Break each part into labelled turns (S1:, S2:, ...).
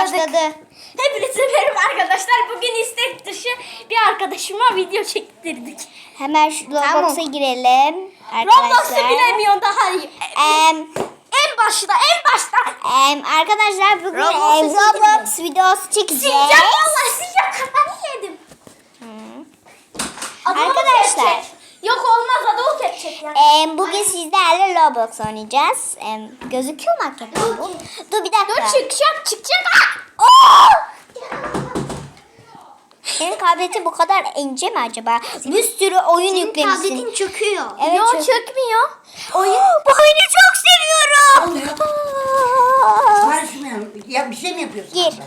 S1: Başladı.
S2: Hepinize merhaba arkadaşlar. Bugün istek dışı bir arkadaşıma video çektirdik.
S1: Hemen şu Roblox'a girelim.
S2: Roblox'u
S1: Arkadaşlar.
S2: bilemiyor daha iyi.
S1: Em,
S2: En başta, en başta.
S1: em, arkadaşlar bugün
S2: Roblox'u
S1: em, Roblox videosu çekeceğiz.
S2: Sincap vallahi sincap kafanı yedim. Adamı
S1: Arkadaşlar.
S2: kepçek. Yok olmaz adamı kepçek yani.
S1: Em, bugün sizlerle Roblox oynayacağız. Em, gözüküyor mu hakikaten bu? Dur bir dakika.
S2: Dur çıkacak çıkacak.
S1: Oo! Senin tabletin bu kadar ince mi acaba? bir sürü oyun yüklemişsin.
S3: çöküyor.
S1: Evet,
S2: Yok
S1: çök-
S2: çökmüyor.
S1: Oyun. bu oyunu çok seviyorum.
S3: Var şunu ya bir şey mi yapıyorsun?
S1: Gir.
S3: abla?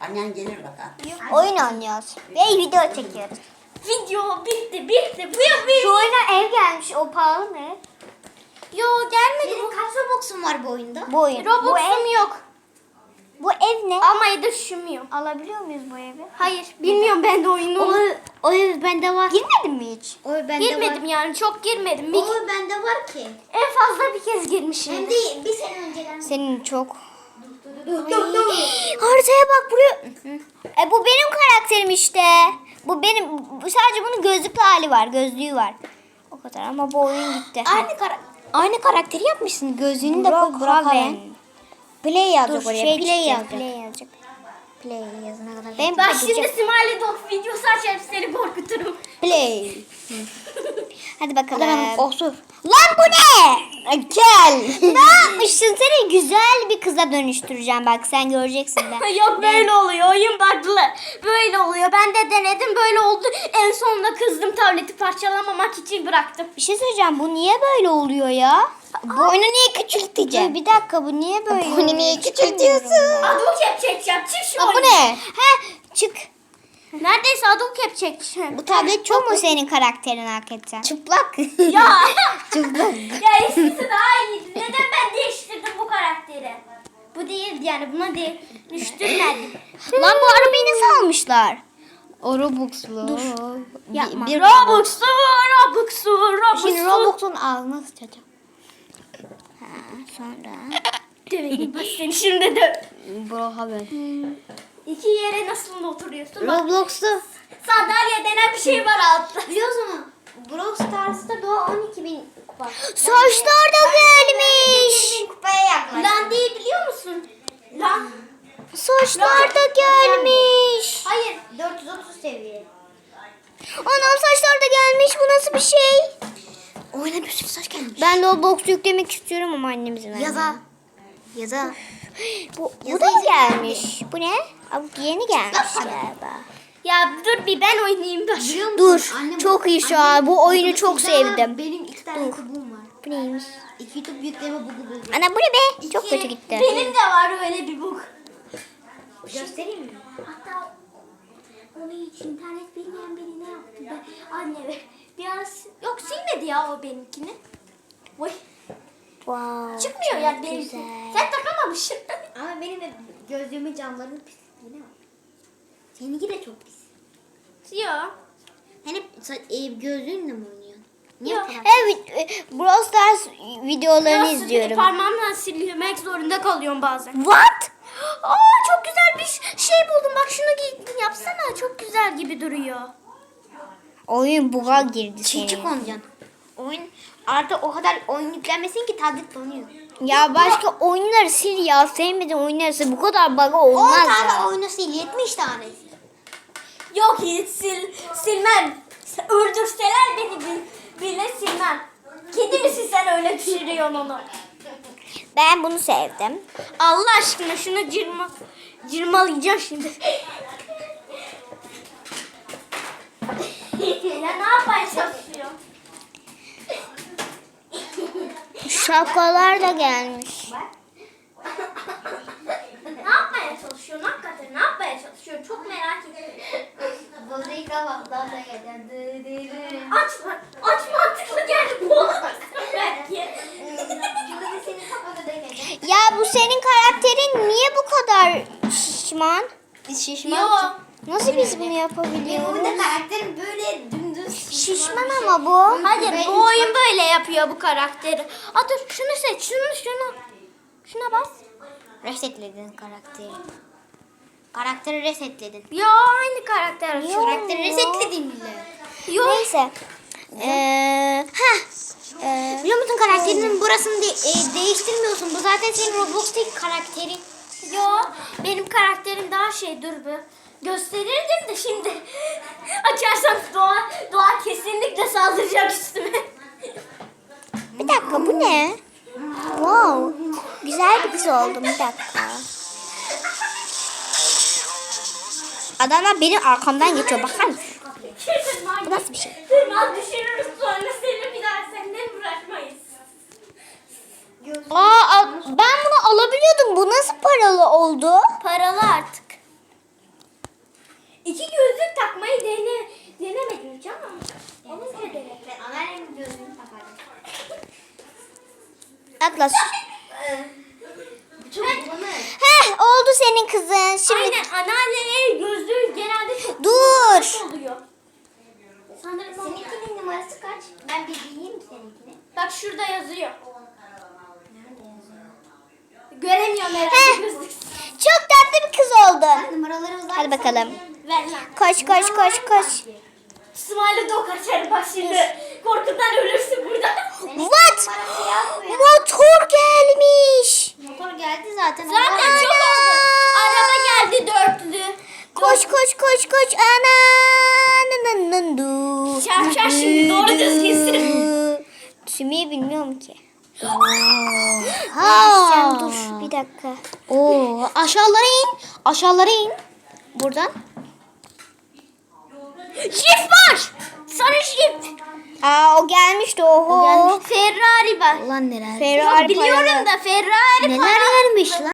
S3: Annen gelir bakalım.
S1: oyun oynuyoruz. Ve video çekiyoruz.
S2: Video bitti bitti. Bu yok bir.
S1: Şu oyuna ev gelmiş. O pahalı mı?
S2: Yo gelmedi.
S3: Benim kaç Robux'um var bu oyunda?
S1: Bu oyun. bu
S2: Robux'um
S1: ev,
S2: yok.
S1: bu ev ne?
S2: Almayı da düşünmüyorum.
S1: Alabiliyor muyuz bu evi?
S2: Hayır bilmiyorum ben de oyunu.
S3: o ev bende var.
S1: Girmedin mi hiç?
S3: O bende
S2: girmedim yani çok girmedim. Bir,
S3: O bende var ki.
S2: en fazla bir kez girmişim.
S3: Hem de bir sene önceden.
S1: Senin çok. Haritaya bak buraya. E bu benim karakterim işte. Bu benim. Bu sadece bunun gözlüklü hali var. Gözlüğü var. O kadar ama bu oyun gitti.
S2: Aynı kara aynı karakteri yapmışsın.
S1: Gözlüğünü de koy Braven. Play yazacak
S2: Dur,
S1: oraya.
S2: şey
S1: play yazacak. Play yazacak. Play yazana kadar. Ben
S2: Ben şimdi Smiley Dog videosu açarım seni korkuturum.
S1: Play. Hadi bakalım.
S3: Hemen osur.
S1: Lan bu ne? Gel. ne yapmışsın? Seni güzel bir kıza dönüştüreceğim bak sen göreceksin de.
S2: Yok böyle oluyor oyun bug'lı. Böyle oluyor. Ben de denedim böyle oldu. En sonunda kızdım tableti parçalamamak için bıraktım.
S1: Bir şey söyleyeceğim bu niye böyle oluyor ya? Bu oyunu niye küçülteceğim? Bir dakika bu niye böyle
S3: Bu oyunu niye küçültüyorsun?
S2: Advocap çekeceğim. Çık şu
S1: Aa, bu ne? Ha çık.
S2: Neredeyse advocap çekeceğim.
S1: Bu tablet çok mu senin karakterin hakikaten? Çıplak.
S2: Ya.
S1: Çıplak.
S2: ya eskisi daha iyiydi. Neden ben değiştirdim bu karakteri? Bu değildi yani buna dönüştürmedim.
S1: Lan bu arabayı nasıl almışlar? O Robux'lu. Dur.
S2: Yapma.
S1: Bir, bir
S2: Robux'u, Robux'u, Robux'u.
S1: Şimdi Robux'un ağzına sıçacağım. Ha, sonra.
S2: Döveyim bak seni şimdi de.
S1: Bro haber.
S2: İki yere nasıl oturuyorsun? Bak,
S1: Roblox'lu.
S2: sandalye denen bir şey var altta.
S3: Biliyorsun mu? Brawl Stars'ta Doğa 12 bin kupa.
S1: Saçlar da gelmiş.
S3: bin kupaya yaklaştı.
S2: Lan değil biliyor musun? Lan.
S1: Saçlar da gelmiş.
S3: Hayır 430 seviye.
S1: Anam saçlar da gelmiş. Bu nasıl bir şey?
S3: Oyuna bir sürü saç gelmiş.
S1: Ben Roblox yüklemek istiyorum ama annemizin vermiyor.
S3: Yaza. Yaza.
S1: Bu, bu da mı gelmiş? Bu ne? Aa, bu yeni gelmiş galiba.
S2: Ya dur bir ben oynayayım da.
S1: Dur.
S3: Annem-
S1: çok iyi şu
S3: annem-
S1: an. Bu oyunu çok sevdim.
S3: Benim iki tane kubuğum var.
S1: Bu neymiş?
S3: İki YouTube yükleme bugu buldum.
S1: Ana bu ne be? Çok kötü gitti.
S2: Benim de var öyle bir bug.
S3: Göstereyim mi?
S2: Hatta onu hiç internet bilmeyen biri ne yaptı be? Anne be. Biraz yok silmedi ya o benimkini. Oy.
S1: Wow.
S2: Çıkmıyor yani
S1: güzel.
S2: Sen takamamışsın.
S3: Ama benim de gözlüğümün camlarının pisliğine bak. Seninki de çok pis.
S2: Yok.
S3: Hani e, gözlüğünle mi oynuyorsun? Niye
S2: Yok.
S1: Evet, e, Brawl Stars videolarını
S2: Biraz
S1: izliyorum.
S2: Parmağımla silmek zorunda kalıyorum bazen.
S1: What?
S2: Aa çok güzel bir şey buldum. Bak şunu yapsana. Çok güzel gibi duruyor.
S1: Oyun buga girdi senin.
S3: oynayacaksın. Oyun artık o kadar oyun yüklenmesin ki tablet donuyor.
S1: Ya başka oyunları sil ya. Sevmediğin oyunları sil. Bu kadar bug
S3: 10
S1: olmaz
S3: tane
S1: ya.
S3: oyunu sil 70 tane sil.
S2: Yok hiç sil, silmem. Öldürseler beni bil- bile silmem. Kedi misin sen öyle düşürüyorsun onu?
S1: Ben bunu sevdim.
S2: Allah aşkına şunu cırma, cırmalayacağım şimdi. ya ne yapmaya çalışıyor?
S1: Şapkalar da gelmiş.
S2: Ne yapmaya çalışıyor? Hakikaten ne yapmaya çalışıyor? Çok merak ediyorum.
S3: Da yedim.
S2: Açma, aç mantıklı geldi bu belki.
S3: Şimdi senin kafada da yedim.
S1: Ya bu senin karakterin niye bu kadar şişman?
S3: Biz
S2: Yok.
S1: Nasıl biz bunu
S3: Benim
S1: yapabiliyoruz?
S3: oyunda karakterim böyle dümdüz.
S1: Şişman ama bu.
S2: Hayır bu oyun böyle yapıyor bu karakteri. Aa dur şunu seç, şunu şunu. Şuna bas.
S1: Resetledin karakteri.
S3: Karakteri resetledin.
S2: Yo aynı karakter.
S1: Yo.
S3: Karakteri resetledin bile.
S1: Neyse. Ee,
S3: Heh.
S1: E,
S3: Biliyor musun karakterinin burasını de- e, değiştirmiyorsun. Bu zaten senin Roblox'taki karakterin.
S2: Yo benim karakterim daha şey dur bir. Gösterirdim de şimdi açarsam Doğa, Doğa kesinlikle saldıracak üstüme.
S1: bir dakika bu ne? Wow. Güzel bir kız oldum bir dakika. Adamlar benim arkamdan geçiyor bakar mısın? Bu nasıl bir şey?
S2: Tırmaz düşürürüz sonra seni bir
S1: Aa, al- ben bunu alabiliyordum. Bu nasıl paralı oldu?
S2: Paralı artık. İki gözlük takmayı dene, denemedim hiç ama. Onu da dene.
S3: Ben anneannemin gözlüğünü takardım.
S1: Atlas.
S3: Çok bulanık.
S1: Heh oldu senin kızın. Şimdi
S2: Aynen anneannelerin gözlüğü genelde çok
S1: Dur.
S2: oluyor. Sanırım o-
S3: Seninkinin numarası kaç? Ben bir bileyim seninkini.
S2: Bak şurada yazıyor. Göremiyorum herhalde
S1: Heh.
S2: gözlük.
S1: çok tatlı bir kız oldun.
S3: Numaraları uzak.
S1: Hadi bakalım.
S2: Ver lan.
S1: Koş koş koş koş.
S2: Smiley dog açarım bak şimdi. Korkudan ölürsün burada.
S1: What? Motor gelmiş.
S3: Motor geldi zaten.
S2: Zaten
S1: Ana.
S2: çok oldu. Araba geldi dörtlü.
S1: Koş koş koş koş. Ana. Nın nın du.
S2: Şarşar şimdi doğru düzgünsün.
S1: Sümüğü bilmiyorum ki.
S3: Ha.
S1: Sen dur bir dakika.
S3: Oo, aşağılara in. Aşağılara in. Buradan.
S2: Shift var. Sarı shift.
S1: Aa o gelmişti oho.
S2: Ferrari var.
S3: Ulan neler.
S1: Ferrari
S2: Biliyorum
S1: paralı.
S2: da Ferrari
S3: Neler
S2: para-
S3: vermiş lan.